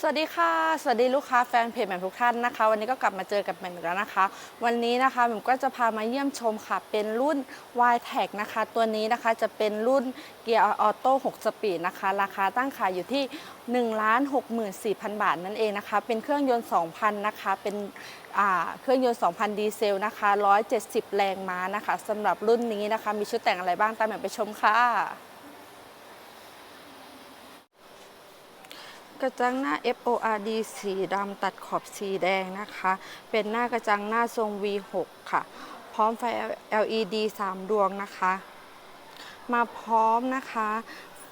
สวัสดีค่ะ สวัสดีลูกค้าแฟนเพจแหม่มทุกท่านนะคะ วันนี้ก็กลับมาเจอกับแหม่มอีกแล้วนะคะ วันนี้นะคะแหม่มก็จะพามาเยี่ยมชมค่ะ เป็นรุ่น y t e c นะคะ ตัวนี้นะคะจะเป็นรุ่นเกียร์ออโต้6สปีดนะคะ ราคาตั้งขายอยู่ที่ 1 6 4 0 0 0 บาทนั่นเองนะคะ เป็นเครื่องยนต์ 2,000 นะคะ เป็นเครื่องยนต์ 2,000 ดีเซลนะคะ 170 แรงม้านะคะสำหรับรุ่นนี้นะคะ มีชุดแต่งอะไรบ้างตามแหม่มไปชมค่ะ กระจังหน้า FORD สีดำตัดขอบสีแดงนะคะ เป็นหน้ากระจังหน้าทรง V6 ค่ะ พร้อมไฟ LED 3 ดวงนะคะ มาพร้อมนะคะ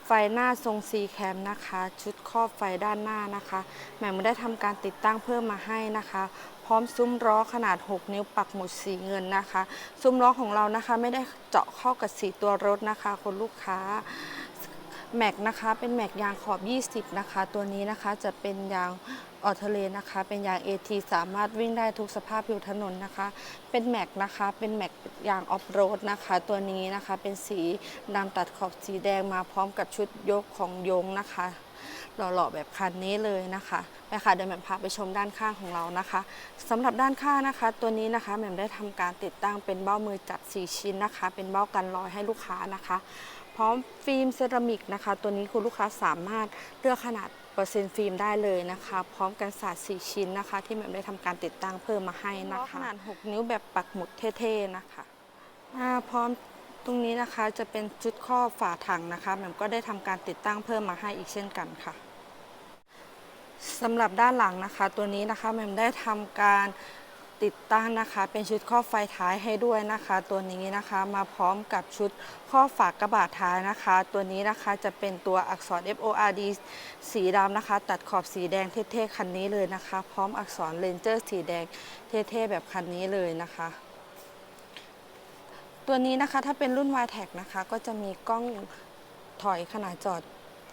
ไฟหน้าทรง C แคมนะคะ ชุดครอบไฟด้านหน้านะคะแหม่มได้ทำการติดตั้งเพิ่มมาให้นะคะ พร้อมซุ้มล้อขนาด 6 นิ้วปักหมุดสีเงินนะคะ ซุ้มล้อของเรานะคะ ไม่ได้เจาะเข้ากับสีตัวรถนะคะคุณลูกค้า แม็กนะคะเป็นแม็กยางขอบ 20 นะคะ ตัวนี้นะคะจะเป็นยางออเทเลนะคะ เป็นยาง AT สามารถวิ่งได้ทุกสภาพผิวถนนนะคะ เป็นแม็กนะคะ เป็นแม็กยางออฟโรดนะคะ ตัวนี้นะคะเป็นสีดำตัดขอบสีแดงมาพร้อมกับชุดยกของยงนะคะหล่อๆแบบคันนี้เลยนะคะไปค่ะเดี๋ยวแหม่มพาไปชมด้านข้างของเรานะคะสำหรับด้านข้างนะคะ ตัวนี้นะคะแหม่มได้ทำการติดตั้งเป็นเบ้ามือจัด4ชิ้นนะคะ เป็นเบ้ากันรอยให้ลูกค้านะคะ พร้อมฟิล์มเซรามิกนะคะ ตัวนี้คุณลูกค้าสามารถเลือกขนาดเปอร์เซ็นต์ฟิล์มได้เลยนะคะ พร้อมกันศาสตร์4ชิ้นนะคะ ที่แหม่มได้ทำการติดตั้งเพิ่มมาให้นะคะขนาด 6 นิ้วแบบปักหมุดเท่ๆนะคะอ่าพร้อมตรงนี้นะคะจะเป็นชุดครอบฝาถังนะคะแหม่มก็ได้ทำการติดตั้งเพิ่มมาให้อีกเช่นกันค่ะสำหรับด้านหลังนะคะ ตัวนี้นะคะแหม่มได้ทำการ ติดตั้งนะคะ เป็นชุดครอไฟท้ายให้ด้วยนะคะ ตัวนี้นะคะมาพร้อมกับชุดครอฝากกระบะท้ายนะคะ ตัวนี้นะคะจะเป็นตัวอักษร FORD สีดำนะคะ ตัดขอบสีแดงเท่ๆคันนี้เลยนะคะ พร้อมอักษรเลนเจอร์สีแดงเท่ๆแบบคันนี้เลยนะคะตัวนี้นะคะถ้าเป็นรุ่น y t e c นะคะ ก็จะมีกล้องถอยขนาดจอด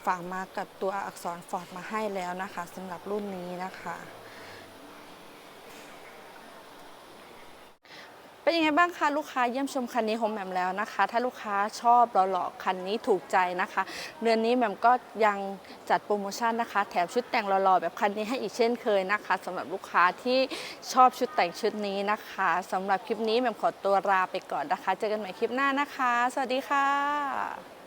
ฝากมากับตัวอักษรฟอร์ดมาให้แล้วนะคะสำหรับรุ่นนี้นะคะ เป็นยังไงบ้างคะลูกค้าเยี่ยมชมคันนี้ของแหม่มแล้วนะคะ ถ้าลูกค้าชอบหล่อๆคันนี้ถูกใจนะคะ เดือนนี้แหม่มก็ยังจัดโปรโมชั่นนะคะ แถมชุดแต่งหล่อๆแบบคันนี้ให้อีกเช่นเคยนะคะสำหรับลูกค้าที่ชอบชุดแต่งชุดนี้นะคะสำหรับคลิปนี้แหม่มขอตัวลาไปก่อนนะคะ เจอกันใหม่คลิปหน้านะคะ สวัสดีค่ะ